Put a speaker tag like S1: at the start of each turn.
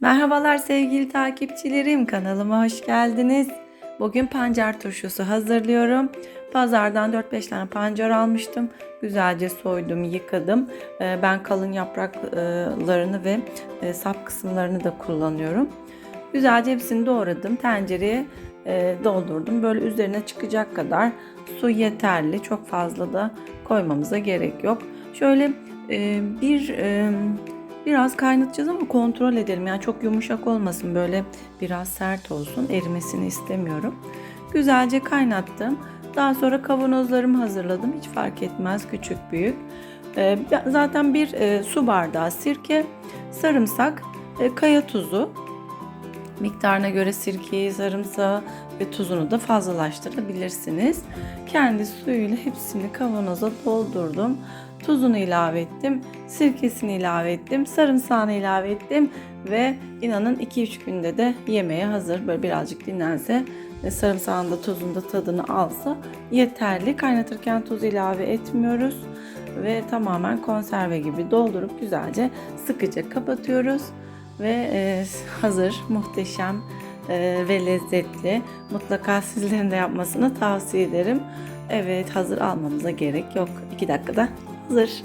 S1: Merhabalar sevgili takipçilerim kanalıma hoş geldiniz. Bugün pancar turşusu hazırlıyorum. Pazardan 4-5 tane pancar almıştım. Güzelce soydum, yıkadım. Ee, Ben kalın yapraklarını ve e, sap kısımlarını da kullanıyorum. Güzelce hepsini doğradım. Tencereye e, doldurdum. Böyle üzerine çıkacak kadar su yeterli. Çok fazla da koymamıza gerek yok. Şöyle e, bir Biraz kaynatacağız ama kontrol edelim. Yani çok yumuşak olmasın böyle biraz sert olsun. Erimesini istemiyorum. Güzelce kaynattım. Daha sonra kavanozlarımı hazırladım. Hiç fark etmez küçük büyük. Ee, zaten bir e, su bardağı sirke, sarımsak, e, kaya tuzu. Miktarına göre sirkeyi, sarımsağı ve tuzunu da fazlalaştırabilirsiniz. Kendi suyuyla hepsini kavanoza doldurdum. Tuzunu ilave ettim, sirkesini ilave ettim, sarımsağını ilave ettim ve inanın 2-3 günde de yemeğe hazır. Böyle birazcık dinlense sarımsağın da tuzun da tadını alsa yeterli. Kaynatırken tuz ilave etmiyoruz ve tamamen konserve gibi doldurup güzelce sıkıca kapatıyoruz ve e, hazır muhteşem e, ve lezzetli. Mutlaka sizlerin de yapmasını tavsiye ederim. Evet hazır almamıza gerek yok. 2 dakikada hazır.